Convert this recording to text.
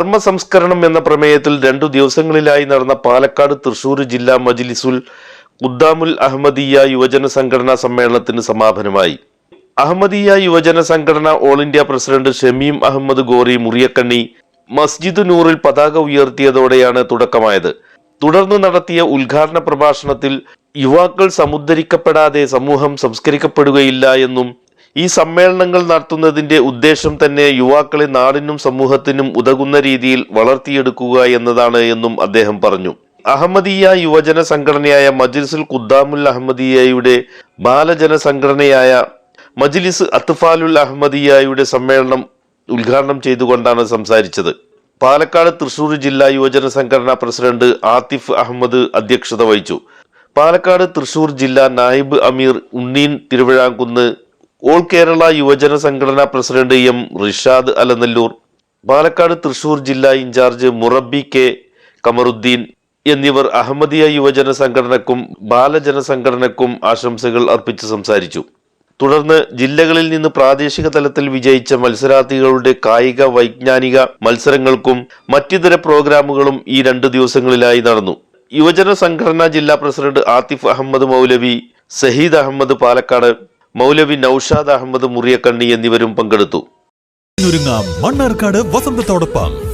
കർമ്മ സംസ്കരണം എന്ന പ്രമേയത്തിൽ രണ്ടു ദിവസങ്ങളിലായി നടന്ന പാലക്കാട് തൃശൂർ ജില്ലാ മജ്ലിസുൽ ഖുദ്ദാമുൽ അഹമ്മദിയ യുവജന സംഘടനാ സമ്മേളനത്തിന് സമാപനമായി. അഹമ്മദിയ യുവജന സംഘടന all India president Shamim Ahmad Ghori Muriyakkanni Masjid നൂറിൽ പതാക ഉയർത്തിയതോടെയാണ് തുടക്കമായത്. തുടർന്ന് നടത്തിയ ഉദ്ഘാടന പ്രഭാഷണത്തിൽ യുവാക്കൾ സമുദ്ധരിക്കപ്പെടാതെ സമൂഹം സംസ്കരിക്കപ്പെടുകയില്ല എന്നും ഈ സമ്മേളനങ്ങൾ നടത്തുന്നതിന്റെ ഉദ്ദേശം തന്നെ യുവാക്കളെ നാടിനും സമൂഹത്തിനും ഉതകുന്ന രീതിയിൽ വളർത്തിയെടുക്കുക എന്നതാണ് എന്നും അദ്ദേഹം പറഞ്ഞു. അഹമ്മദീയ യുവജന സംഘടനയായ മജ്ലിസുൽ ഖുദ്ദാമുൽ അഹമ്മദിയയുടെ ബാലജന സംഘടനയായ മജ്ലിസ് അത്ഫാലുൽ അഹമ്മദിയയുടെ സമ്മേളനം ഉദ്ഘാടനം ചെയ്തുകൊണ്ടാണ് സംസാരിച്ചത്. പാലക്കാട് തൃശൂർ ജില്ലാ യുവജന സംഘടനാ പ്രസിഡന്റ് ആതിഫ് അഹമ്മദ് അധ്യക്ഷത വഹിച്ചു. പാലക്കാട് തൃശൂർ ജില്ലാ നായിബ് അമീർ ഉണ്ണീൻ തിരുവിഴാങ്കുന്ന് ഓൾ കേരള യുവജന സംഘടനാ പ്രസിഡന്റ് എം റിഷാദ് അലനല്ലൂർ പാലക്കാട് തൃശൂർ ജില്ലാ ഇൻചാർജ് മുറബി കെ കമറുദ്ദീൻ എന്നിവർ അഹമ്മദിയ യുവജന സംഘടനക്കും ബാലജന സംഘടനക്കും ആശംസകൾ അർപ്പിച്ച് സംസാരിച്ചു. തുടർന്ന് ജില്ലകളിൽ നിന്ന് പ്രാദേശിക തലത്തിൽ വിജയിച്ച മത്സരാർത്ഥികളുടെ കായിക വൈജ്ഞാനിക മത്സരങ്ങൾക്കും മറ്റിതര പ്രോഗ്രാമുകളും ഈ രണ്ട് ദിവസങ്ങളിലായി നടന്നു. യുവജന സംഘടനാ ജില്ലാ പ്രസിഡന്റ് ആതിഫ് അഹമ്മദ് മൗലവി സഹീദ് അഹമ്മദ് പാലക്കാട് മൗലവി നൌഷാദ് അഹമ്മദ് മുറിയക്കണ്ണി എന്നിവരും പങ്കെടുത്തു. മണ്ണാർക്കാട് വസന്തത്തോടൊപ്പം.